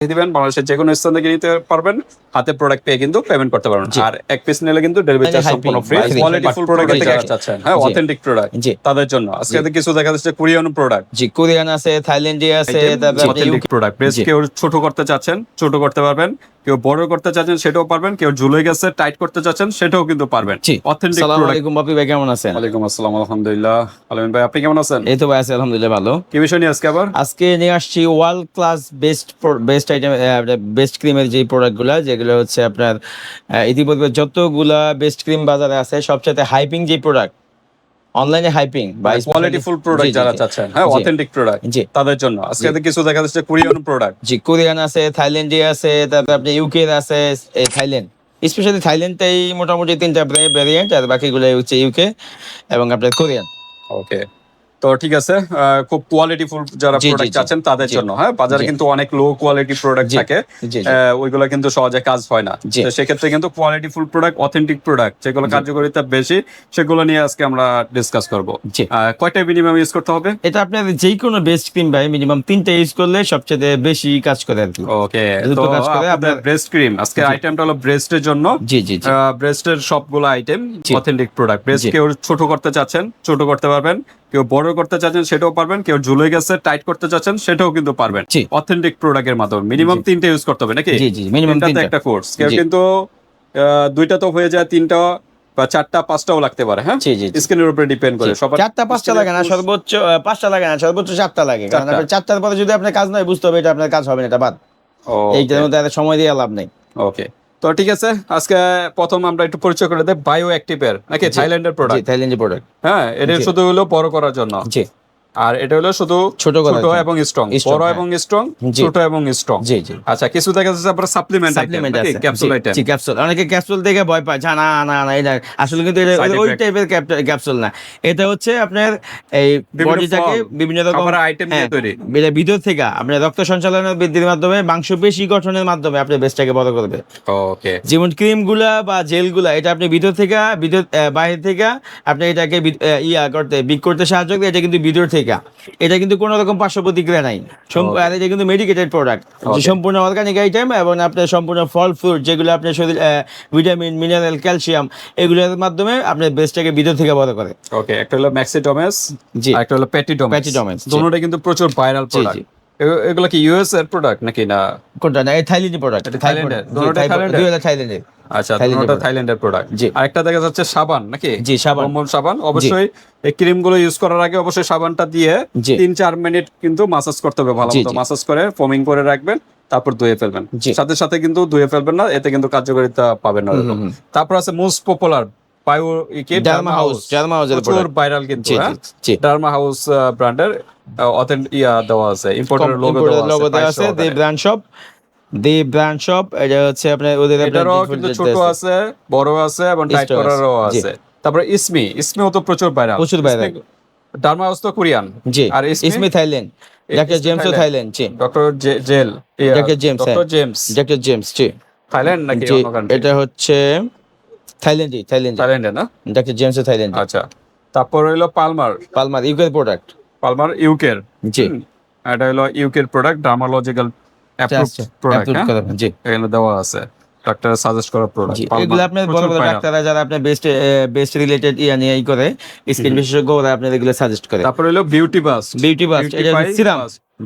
দিবেন বাংলাদেশের যে কোনো স্থান থেকে নিতে পারবেন। হাতে প্রোডাক্ট পেয়ে কিন্তু পেমেন্ট করতে পারবেন। আর এক পিস নিলে কিন্তু ডেলিভারি চার্জ সম্পূর্ণ ফ্রি কোয়ালিটি ফুল প্রোডাক্ট থেকে হ্যাঁ। অথেন্টিক প্রোডাক্ট তাদের জন্য। আজকে তো কিছু দেখা যাচ্ছে কোরিয়ান প্রোডাক্ট জি কোরিয়ান আছে থাইল্যান্ডে আছে তারপরে অথেন্টিক প্রোডাক্ট বেশ কেউ ছোট করতে চাচ্ছেন ছোট করতে পারবেন। কেউ বড় করতে চাচ্ছেন সেটাও পারবেন। কেউ ঝুলে গেছে টাইট করতে চাচ্ছেন সেটাও কিন্তু পারবেন। অথেন্টিক সালাম আলাইকুম বাপি ভাই কেমন আছেন? ওয়ালাইকুম আসসালাম আলহামদুলিল্লাহ। আলমিন ভাই আপনি কেমন আছেন? এই তো ভাই আছি আলহামদুলিল্লাহ ভালো। কি বিষয় নিয়ে আজকে আবার? আজকে নিয়ে আসছি world class best best item best ক্রিমের যে প্রোডাক্টগুলো যেগুলো হচ্ছে আপনার ইতিপূর্বে যতগুলা বেস্ট ক্রিম বাজারে আছে সবচেয়ে হাইপিং যে প্রোডাক্ট অনলাইনে হাইপিং বা কোয়ালিটি ফুল প্রোডাক্ট যারা চাচ্ছেন। হ্যাঁ অথেন্টিক প্রোডাক্ট জি। তাদের জন্য। আজকে কিছু দেখা যাচ্ছে কোরিয়ান প্রোডাক্ট জি কোরিয়ান আছে থাইল্যান্ডে আছে তারপরে আপনি ইউকে আছে এই থাইল্যান্ড। স্পেশালি থাইল্যান্ডটাই মোটামুটি তিনটা ভ্যারিয়েন্ট আর বাকিগুলো হচ্ছে ইউকে এবং আপনার কোরিয়ান। ওকে তো ঠিক আছে খুব কোয়ালিটি ফুল যারা প্রোডাক্ট। চাচ্ছেন তাদের জন্য হ্যাঁ? বাজারে কিন্তু অনেক লো কোয়ালিটি প্রোডাক্ট থাকে। ওইগুলো কিন্তু সহজে কাজ হয় না। তো সেক্ষেত্রে কিন্তু quality full product authentic product যেগুলো কার্যকারিতা বেশি সেগুলো নিয়ে আজকে আমরা ডিসকাস করব। কয়টা মিনিমাম ইউজ করতে হবে? এটা আপনার যে কোনো বেস্ট ক্রিম ভাই মিনিমাম তিনটা ইউজ করলে সবচেয়ে বেশি কাজ করে আর ওকে তো কাজ করে আপনার- ব্রেস্ট ক্রিম আজকে। আইটেমটা হলো ব্রেস্টের জন্য। জি জি ব্রেস্টের সবগুলো আইটেম অথেন্টিক প্রোডাক্ট ব্রেস্ট কেউ ছোট করতে চাচ্ছেন ছোট করতে পারবেন। কেউ বড় করতে চাচ্ছেন সেটাও পারবেন। কেউ ঝুলে গেছে টাইট করতে চাচ্ছেন সেটাও কিন্তু পারবেন। অথেন্টিক প্রোডাক্টের মাধ্যমে। মিনিমাম। তিনটে ইউজ করতে হবে নাকি? জি জি মিনিমাম তিনটা। একটা কোর্স কেউ কিন্তু দুইটা তো হয়ে যায় তিনটা বা চারটা পাঁচটাও লাগতে পারে হ্যাঁ? জি জি জি। উপরে ডিপেন্ড করে। সবার চারটা পাঁচটা লাগে না সর্বোচ্চ পাঁচটা লাগে না সর্বোচ্চ চারটা লাগে। কারণ চারটার পরে যদি আপনার কাজ নয় বুঝতে হবে এটা আপনার কাজ হবে না এটা বাদ। এইটার মধ্যে সময় দিয়ে লাভ নেই। ওকে তো ঠিক আছে আজকে প্রথম আমরা একটু পরিচয় করে দেব বায়ো অ্যাক্টিভের নাকি। থাইল্যান্ডের প্রোডাক্ট থাইল্যান্ডের প্রোডাক্ট হ্যাঁ এটা শুধু হলো বড় করার জন্য। জি। আর এটা হলো শুধু ছোট ছোট এবং স্ট্রং বড় হ্যাঁ। এবং স্ট্রং ছোট এবং স্ট্রং জি জি। আচ্ছা কিছু দেখা যাচ্ছে আপনার সাপ্লিমেন্ট সাপ্লিমেন্ট আছে। ক্যাপসুল আইটেম জি ক্যাপসুল অনেকে ক্যাপসুল দেখে ভয় পায়। যা না না এটা আসলে কিন্তু এটা ওই টাইপের ক্যাপসুল না। এটা হচ্ছে আপনার এই বডিটাকে বিভিন্ন রকম আইটেম দিয়ে হ্যাঁ, তৈরি। এটা ভিতর থেকে আপনার রক্ত সঞ্চালনের বৃদ্ধির মাধ্যমে মাংস পেশি গঠনের মাধ্যমে আপনি বেসটাকে বড় করবে। ওকে যেমন ক্রিমগুলা বা জেলগুলা এটা আপনি ভিতর থেকে ভিতর বাইরে থেকে আপনি এটাকে ইয়া করতে বিক করতে সাহায্য করে এটা কিন্তু ভিতর থেকে এটা কিন্তু কোনো রকম পার্শ্ব প্রতিক্রিয়া নাই। আর এটা কিন্তু মেডিকেটেড প্রোডাক্ট. সম্পূর্ণ অর্গানিক আইটেম এবং আপনার সম্পূর্ণ ফল ফ্রুট যেগুলো আপনার শরীর ভিটামিন মিনারেল ক্যালসিয়াম এগুলোর মাধ্যমে আপনার বেসটাকে ভিতর থেকে বড় করে। ওকে একটা হলো ম্যাক্সিডোমেস জি। একটা হলো Peptidomes, জি। দুটোটা কিন্তু প্রচুর ভাইরাল প্রোডাক্ট। এগুলো কি ইউএস এর প্রোডাক্ট নাকি না? কোনটা না থাইল্যান্ডি প্রোডাক্ট থাইল্যান্ডের? দুটোটাই থাইল্যান্ডের? থাইল্যান্ডের আচ্ছা দুটোটা থাইল্যান্ডের প্রোডাক্ট জি। আর একটা দেখা যাচ্ছে সাবান নাকি? জি, সাবান। কম্বল সাবান। অবশ্যই এই ক্রিমগুলো ইউজ করার আগে অবশ্যই সাবানটা দিয়ে। তিন চার মিনিট কিন্তু মাসাজ করতে হবে ভালো মতো। মাসাজ করে ফোমিং করে রাখবেন তারপর ধুয়ে ফেলবেন। সাথে সাথে কিন্তু ধুয়ে ফেলবেন না এতে কিন্তু কার্যকারিতা পাবেন না তারপর আছে most popular Bio Derma House Derma হাউসের প্রচুর ভাইরাল কিন্তু জি জি জি ডার্মা হাউস ব্র্যান্ডের অথেন্টিক ইয়া দেওয়া আছে ইম্পোর্টার লোগো দেওয়া আছে দেওয়া price আছে the brand shop the brand shop এটা হচ্ছে আপনার ওদের এটারও কিন্তু ছোট আছে। আছে বড় আছে এবং টাইট করারও আছে তারপরে ইসমি ইসমিও তো প্রচুর ভাইরাল প্রচুর। ডার্মা হাউস তো কোরিয়ান জি আর ইসমি? Thailand doctor James Thailand. Thailand জি doctor gel doctor. James doctor James জি থাইল্যান্ড নাকি অন্য? এটা হচ্ছে থাইল্যান্ডি থাইল্যান্ড থাইল্যান্ডে না? ডক্টর জেমস থাইল্যান্ড আচ্ছা। তারপর হলো পালমার পালমার ইউকের প্রোডাক্ট পালমার ইউকের জি। এটা হলো ইউকের প্রোডাক্ট ডার্মালজিক্যাল প্রোডাক্ট জি। এখানে দেওয়া আছে। ডাক্তার সাজেস্ট করা প্রোডাক্ট এগুলো আপনার বড় বড় ডাক্তাররা যারা আপনার বেস্ট বেস্ট রিলেটেড ইয়া নিয়ে ই করে স্কিন বিশেষজ্ঞ ওরা আপনার এগুলো সাজেস্ট করে। তারপর হলো বিউটি বাস বিউটি এটা সিরাম।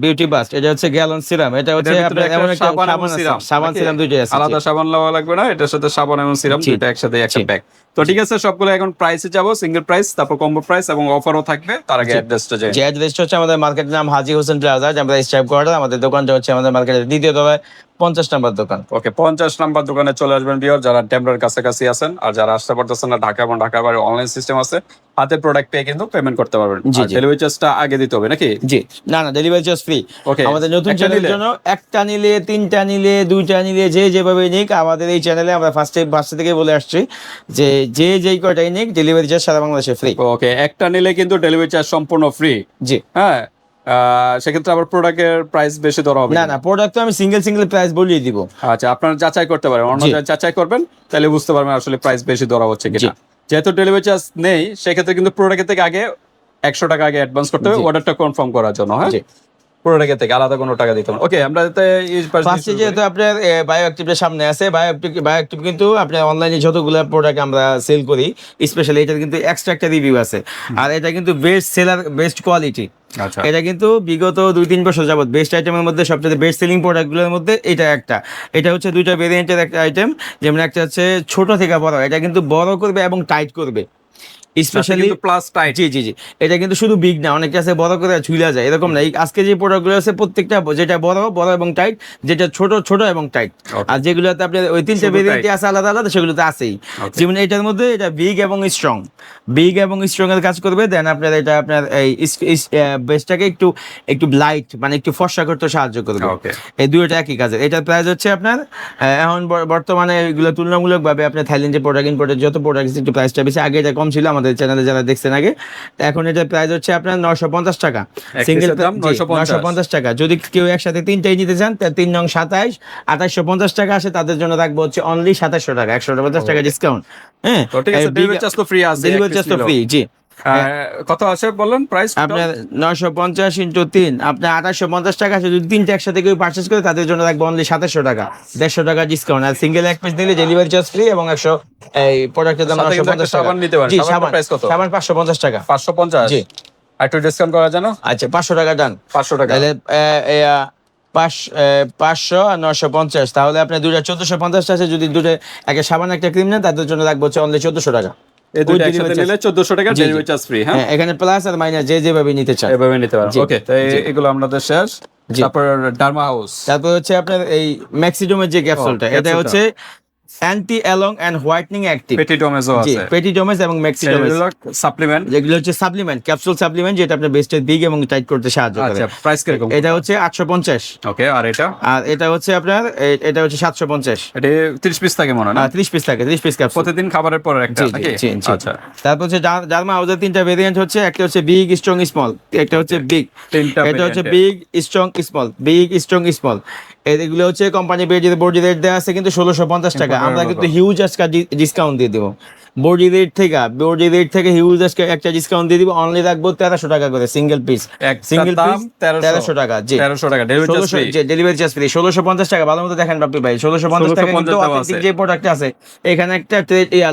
বিউটি বাস্ট এটা হচ্ছে গ্যালন সিরাম এটা হচ্ছে আপনার এমন একটা সাবান সিরাম সাবান সিরাম দুইটাই আছে আলাদা সাবান লাগবে না এটার সাথে সাবান এবং সিরাম। দুইটা একসাথে একটা। প্যাক তো ঠিক আছে সবগুলো এখন প্রাইসে যাব সিঙ্গেল প্রাইস তারপর কম্বো প্রাইস এবং অফারও থাকবে। তার আগে অ্যাড্রেসটা যাই যে অ্যাড্রেসটা হচ্ছে আমাদের মার্কেটের নাম হাজি হোসেন প্লাজা আমরা স্ট্রাইপ কোয়ার্টার আমাদের দোকানটা হচ্ছে আমাদের মার্কেটের দ্বিতীয় তলায় পঞ্চাশ নাম্বার দোকান। ওকে পঞ্চাশ নাম্বার দোকানে চলে আসবেন বিয়ার যারা ডেমরার কাছাকাছি আছেন আর যারা আসতে পারতেছেন না ঢাকা এবং ঢাকার বাইরে অনলাইন সিস্টেম আছে হাতে প্রোডাক্ট পেয়ে কিন্তু পেমেন্ট করতে পারবেন। জি। ডেলিভারি চার্জটা আগে দিতে হবে নাকি? জি না না ডেলিভারি চার্জ ফ্রি ওকে আমাদের নতুন চ্যানেলের জন্য একটা নিলে তিনটা নিলে দুইটা নিলে যে যেভাবে নিক আমাদের এই চ্যানেলে আমরা ফার্স্টে ফার্স্টে থেকে বলে আসছি যে যে যেই কয়টাই নিক ডেলিভারি চার্জ সারা বাংলাদেশে ফ্রি ওকে একটা নিলে কিন্তু ডেলিভারি চার্জ সম্পূর্ণ ফ্রি জি। হ্যাঁ সেক্ষেত্রে আবার প্রোডাক্টের প্রাইস বেশি ধরা হবে না না প্রোডাক্ট তো আমি সিঙ্গেল সিঙ্গেল প্রাইস বলিয়ে দিব। আচ্ছা আপনারা যাচাই করতে পারেন। অন্য। যাচাই করবেন তাহলে বুঝতে পারবেন আসলে প্রাইস বেশি ধরা হচ্ছে। কিনা। যেহেতু ডেলিভারি চার্জ নেই সেক্ষেত্রে কিন্তু প্রোডাক্টের থেকে আগে একশো টাকা আগে অ্যাডভান্স করতে হবে অর্ডারটা কনফার্ম করার জন্য হ্যাঁ? প্রোডাক্টের থেকে আলাদা কোনো টাকা দিতে হবে ওকে আমরা ফার্স্টে যেহেতু। আপনার বায়োঅ্যাক্টিভের সামনে আছে বায়োঅ্যাক্টিভ বায়োঅ্যাক্টিভ কিন্তু আপনার অনলাইনে যতগুলো প্রোডাক্ট আমরা সেল করি স্পেশালি এটার কিন্তু এক্সট্রা একটা রিভিউ আছে। আর এটা কিন্তু বেস্ট সেলার বেস্ট কোয়ালিটি এটা কিন্তু বিগত দুই তিন বছর যাবত বেস্ট আইটেমের মধ্যে সবচেয়ে বেস্ট সেলিং প্রোডাক্টগুলোর মধ্যে এটা একটা। এটা হচ্ছে দুইটা ভেরিয়েন্টের একটা আইটেম যেমন একটা হচ্ছে ছোট থেকে বড়। এটা কিন্তু বড় করবে এবং টাইট করবে। স্পেশালি প্লাস টাইট জি জি জি। এটা কিন্তু শুধু বিগ না অনেকে আছে বড় করে ঝুলা যায় এরকম না। আজকে যে প্রোডাক্টগুলো আছে প্রত্যেকটা যেটা বড় বড় এবং টাইট যেটা ছোট ছোট এবং টাইট আর যেগুলোতে আপনার ওই তিনটা ভেরিয়েন্টে আছে আলাদা আলাদা সেগুলোতে আছেই। যেমন এটার মধ্যে এটা বিগ এবং স্ট্রং বিগ এবং স্ট্রং এর কাজ করবে দেন আপনার এটা আপনার এই বেসটাকে একটু একটু লাইট মানে একটু ফর্সা করতে সাহায্য করবে। এই দুইটা একই কাজের। এটার প্রাইস হচ্ছে আপনার এখন বর্তমানে এগুলো তুলনামূলকভাবে আপনার থাইল্যান্ডের প্রোডাক্ট ইম্পোর্টের যত প্রোডাক্ট একটু প্রাইসটা বেশি। আগে এটা কম ছিল আমাদের চ্যানেলে যারা দেখছেন আগে এখন এটা প্রাইস হচ্ছে আপনার নশো পঞ্চাশ টাকা। সিঙ্গেল দাম 950 নশো পঞ্চাশ। টাকা। যদি কেউ একসাথে তিনটাই নিতে চান তাহলে তিন নং সাতাইশ আঠাশশো পঞ্চাশ টাকা আসে তাদের জন্য রাখব হচ্ছে অনলি সাতাশশো টাকা একশো পঞ্চাশ টাকা ডিসকাউন্ট হ্যাঁ? তো ঠিক আছে ডেলিভারি চার্জ তো ফ্রি আছে ডেলিভারি চার্জ তো ফ্রি জি। কত আছে বলেন প্রাইস আপনার নশো পঞ্চাশ ইন্টু তিন। আপনার আঠাশশো পঞ্চাশ টাকা আছে যদি তিনটা একসাথে কেউ পার্চেস করে তাদের জন্য রাখব অনলি সাতাশশো টাকা। দেড়শো টাকা ডিসকাউন্ট আর সিঙ্গেল এক পিস নিলে ডেলিভারি চার্জ ফ্রি এবং একশো এই প্রোডাক্টের দাম একটা পঞ্চাশ টাকা সাবান নিতে পারেন। সাবান। price কত? সাবান পাঁচশো পঞ্চাশ টাকা। পাঁচশো পঞ্চাশ? জি। একটু ডিসকাউন্ট করা জানো আচ্ছা পাঁচশো টাকা ডান পাঁচশো টাকা। তাহলে পাঁচশো আর নশো পঞ্চাশ। তাহলে আপনার দুটা চোদ্দশো পঞ্চাশ আছে যদি দুটো একটা সাবান একটা ক্রিম নেন তাদের জন্য রাখব হচ্ছে অনলি চোদ্দশো টাকা। এই দুটো With একসাথে নিলে চোদ্দশো টাকা জি, জি। ডেলিভারি চার্জ ফ্রি হ্যাঁ? হ্যাঁ এখানে প্লাস আর মাইনাস যে যেভাবে নিতে চায় এভাবে নিতে পারেন জি, ওকে তো এগুলো আমাদের শেষ। জি। তারপর ডার্মা হাউস তারপর হচ্ছে আপনার এই ম্যাক্সিডোমের যে ক্যাপসুলটা এটা হচ্ছে অ্যান্টি অ্যালং এন্ড হোয়াইটনিং অ্যাক্টিভ পেটি ডোমেজও জি আছে। পেটিডোমেস এবং ম্যাক্সিডোমেস এগুলো সাপ্লিমেন্ট যেগুলো হচ্ছে সাপ্লিমেন্ট ক্যাপসুল সাপ্লিমেন্ট যেটা আপনার বেস্টের বিগ এবং টাইট করতে সাহায্য করে। আচ্ছা প্রাইস কীরকম? এটা হচ্ছে আটশো পঞ্চাশ। ওকে আর এটা? আর এটা হচ্ছে আপনার এটা হচ্ছে সাতশো পঞ্চাশ। এটা 30 পিস থাকে মনে হয় না? ত্রিশ পিস থাকে ত্রিশ পিস ক্যাপসুল প্রতিদিন খাবারের পর একটা নাকি। আচ্ছা। তারপর হচ্ছে জার্মা হাউসের তিনটা ভেরিয়েন্ট হচ্ছে একটা হচ্ছে বিগ স্ট্রং স্মল একটা হচ্ছে বিগ তিনটা এটা হচ্ছে big strong small big strong small এগুলো হচ্ছে কোম্পানি পেয়ে যদি বোর্ড রেট দেওয়া আছে কিন্তু ষোলোশো পঞ্চাশ টাকা আমরা কিন্তু। হিউজ আজকে ডিসকাউন্ট দিয়ে দেবো বোর্ডি রেট থেকে বোর্ডি রেট থেকে হিউজ একটা ডিসকাউন্ট দিয়ে দিব অনলি রাখব তেরোশো টাকা করে সিঙ্গেল পিস সিঙ্গেল পিস তেরোশো। টাকা জি। 1300 টাকা ডেলিভারি চার্জ ষোলোশো ফ্রি ষোলোশো পঞ্চাশ টাকা ভালো মতো দেখেন বাপি ভাই ষোলোশো পঞ্চাশ টাকা কিন্তু। যে প্রোডাক্ট আছে এখানে একটা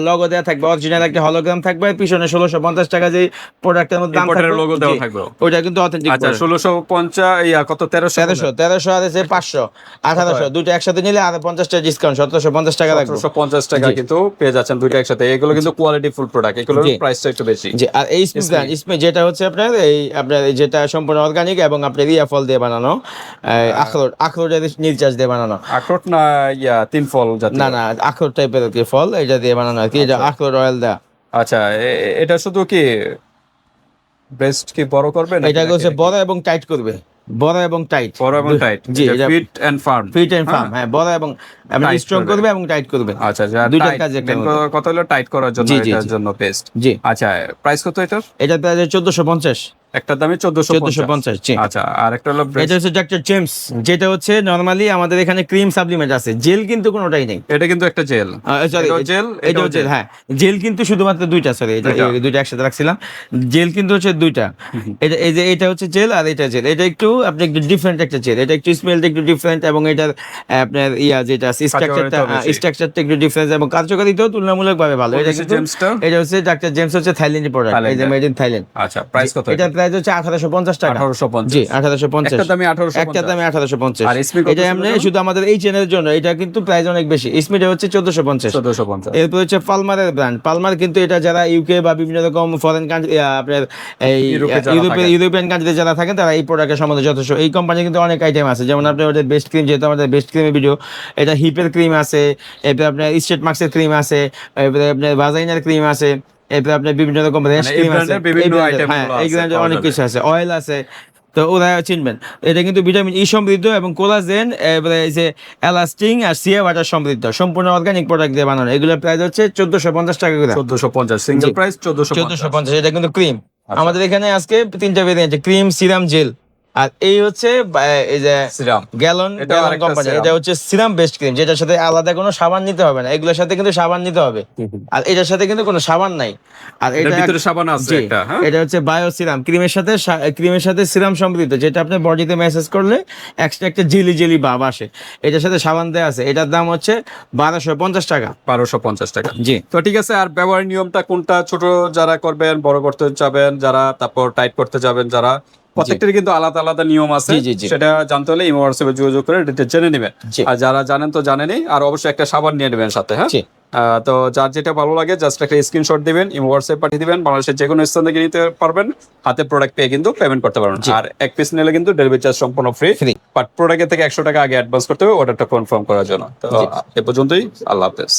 লগো দেওয়া থাকবে অরিজিনাল একটা হলোগ্রাম থাকবে পিছনে ষোলোশো পঞ্চাশ টাকা যে প্রোডাক্টের মধ্যে দাম logo দেওয়া থাকবে। ওইটা কিন্তু অথেন্টিক আচ্ছা ষোলোশো পঞ্চাশ ইয়া কত? তেরোশো? তেরোশো তেরোশো আর আছে পাঁচশো আঠারোশো দুটো একসাথে নিলে আর পঞ্চাশ টাকা ডিসকাউন্ট সতেরোশো পঞ্চাশ টাকা সতেরোশো পঞ্চাশ টাকা কিন্তু পেয়ে যাচ্ছেন দুইটা একসাথে। এগুলো কিন্তু কোয়ালিটি ফুল প্রোডাক্ট এগুলোর জি। প্রাইসটা একটু বেশি। যে আর এই স্প্রে স্প্রে যেটা হচ্ছে আপনার এই আপনার যেটা সম্পূর্ণ অর্গানিক এবং আপনার ইয়া ফল দিয়ে বানানো এই আখরোট আখরোটের নির্যাস দিয়ে বানানো। আখরোট না ইয়া তিন ফল জাতীয়? না না আখরোট টাইপের কি ফল এটা দিয়ে বানানো আর কি এটা আখরোট অয়েল দেওয়া আচ্ছা এটা শুধু কি ব্রেস্ট কি বড় করবে নাকি এটা হচ্ছে বড় এবং টাইট করবে। বড় এবং টাইট বড় এবং tight G fit and firm fit and firm হ্যাঁ। বড় এবং Tight স্ট্রং করবে। এবং টাইট করবে। আচ্ছা আচ্ছা টাইট কাজ একটা কত হলো? টাইট করার জন্য এটার জন্য বেস্ট জি। আচ্ছা প্রাইস কত এটার? এটা প্রাইস চোদ্দশো পঞ্চাশ। একটা দামে চোদ্দশো চোদ্দশো পঞ্চাশ আচ্ছা আর একটা হলো এটা হচ্ছে ডাক্তার জেমস যেটা হচ্ছে নর্মালি আমাদের এখানে ক্রিম সাপ্লিমেন্ট আছে। জেল কিন্তু কোনোটাই নেই। এটা কিন্তু একটা জেল সরি এটাও এটাও জেল হ্যাঁ। জেল কিন্তু শুধুমাত্র দুইটা সরি এটা দুইটা। একসাথে রাখছিলাম। জেল কিন্তু হচ্ছে দুইটা। এটা এই যে এটা হচ্ছে জেল আর এটা জেল এটা একটু আপনি একটু ডিফারেন্ট একটা জেল এটা একটু স্মেলটা একটু ডিফারেন্ট এবং এটার আপনার ইয়া যেটা স্ট্রাকচারটা। স্ট্রাকচারটা একটু ডিফারেন্স এবং কার্যকারিতাও তুলনামূলকভাবে ভালো। এটা কিন্তু জেমসটা এটা হচ্ছে ডাক্তার জেমস হচ্ছে থাইল্যান্ডের প্রোডাক্ট এই যে মেড ইন থাইল্যান্ড আচ্ছা প্রাইস কত এটা? প্রাইস হচ্ছে আঠারোশো পঞ্চাশ টাকা। আঠারোশো পঞ্চাশ। জি আঠারোশো পঞ্চাশ। একটা দামে আঠারোশো একটা দামে আঠারোশো পঞ্চাশ। আর এটা এমনি শুধু আমাদের এই চ্যানেলের জন্য এটা কিন্তু প্রাইস অনেক বেশি। ইসমিটা হচ্ছে চোদ্দশো পঞ্চাশ। চোদ্দশো পঞ্চাশ। এরপর হচ্ছে পালমারের ব্র্যান্ড পালমার কিন্তু এটা যারা ইউকে বা বিভিন্ন রকম ফরেন কান্ট্রি আপনার এই ইউরোপে যারা ইউরোপের থাকেন। ইউরোপিয়ান কান্ট্রিতে যারা থাকেন তারা এই প্রোডাক্টের সম্বন্ধে যথেষ্ট। এই কোম্পানি কিন্তু অনেক আইটেম আছে। যেমন আপনার ওদের বেস্ট ক্রিম যেহেতু আমাদের বেস্ট ক্রিমের ভিডিও এটা হিপের ক্রিম আছে এরপরে আপনার স্টেট মার্কসের ক্রিম আছে এরপরে আপনার বাজাইনার ক্রিম আছে। এরপরে আপনার বিভিন্ন রকম মানে আছে item হ্যাঁ গুলো এই আছে, ব্র্যান্ডের পাওয়া অনেক কিছু আছে অয়েল আছে তো ওরা চিনবেন। এটা কিন্তু ভিটামিন ই সমৃদ্ধ এবং কোলাজেন এবারে এই যে এলাস্টিং আর সিএ ওয়াটার সমৃদ্ধ সম্পূর্ণ অর্গানিক প্রোডাক্ট দিয়ে বানানো। এগুলোর প্রাইস হচ্ছে চোদ্দশো পঞ্চাশ টাকা করে। চোদ্দশো পঞ্চাশ সিঙ্গেল প্রাইস চোদ্দশো চোদ্দশো পঞ্চাশ এটা কিন্তু ক্রিম আচ্ছা। আমাদের এখানে আজকে তিনটা ভেরিয়েন্ট ক্রিম সিরাম জেল আর এই হচ্ছে এই যে সিরাম। গ্যালন গ্যালন কোম্পানি এটা হচ্ছে সিরাম বেস্ট ক্রিম যেটার সাথে আলাদা কোনো সাবান নিতে হবে না। এগুলোর সাথে কিন্তু সাবান নিতে হবে। আর এটার সাথে কিন্তু কোনো সাবান নাই। আর এটা ভিতরে সাবান আছে জি, একটা হ্যাঁ? এটা হচ্ছে বায়ো সিরাম ক্রিমের সাথে ক্রিমের সাথে সিরাম সম্পৃক্ত যেটা আপনি বডিতে মেসেজ করলে এক্সট্রা একটা জেলি জেলি ভাব আসে। এটার সাথে সাবান দেওয়া আছে। এটার দাম হচ্ছে বারোশো পঞ্চাশ টাকা। বারোশো পঞ্চাশ টাকা। জি। তো ঠিক আছে আর ব্যবহারের নিয়মটা কোনটা? ছোট যারা করবেন বড় করতে যাবেন যারা তারপর টাইট করতে যাবেন যারা প্রত্যেকটারই কিন্তু আলাদা আলাদা নিয়ম আছে। সেটা জানতে হলে ইমো হোয়াটসঅ্যাপে যোগাযোগ করে ডিটেল জেনে নেবেন। আর যারা জানেন তো জানেনই আর অবশ্যই একটা সাবান নিয়ে নেবেন সাথে হ্যাঁ? তো যার যেটা ভালো লাগে জাস্ট একটা স্ক্রিনশট দিবেন ইমো হোয়াটসঅ্যাপ পাঠিয়ে দিবেন বাংলাদেশের যে কোনো স্থান থেকে নিতে পারবেন। হাতে প্রোডাক্ট পেয়ে কিন্তু পেমেন্ট করতে পারবেন। আর এক পিস নিলে কিন্তু ডেলিভারি চার্জ সম্পূর্ণ ফ্রি বাট প্রোডাক্টের থেকে একশো টাকা আগে অ্যাডভান্স করতে হবে অর্ডারটা কনফার্ম করার জন্য। তো এ পর্যন্তই আল্লাহ হাফেজ।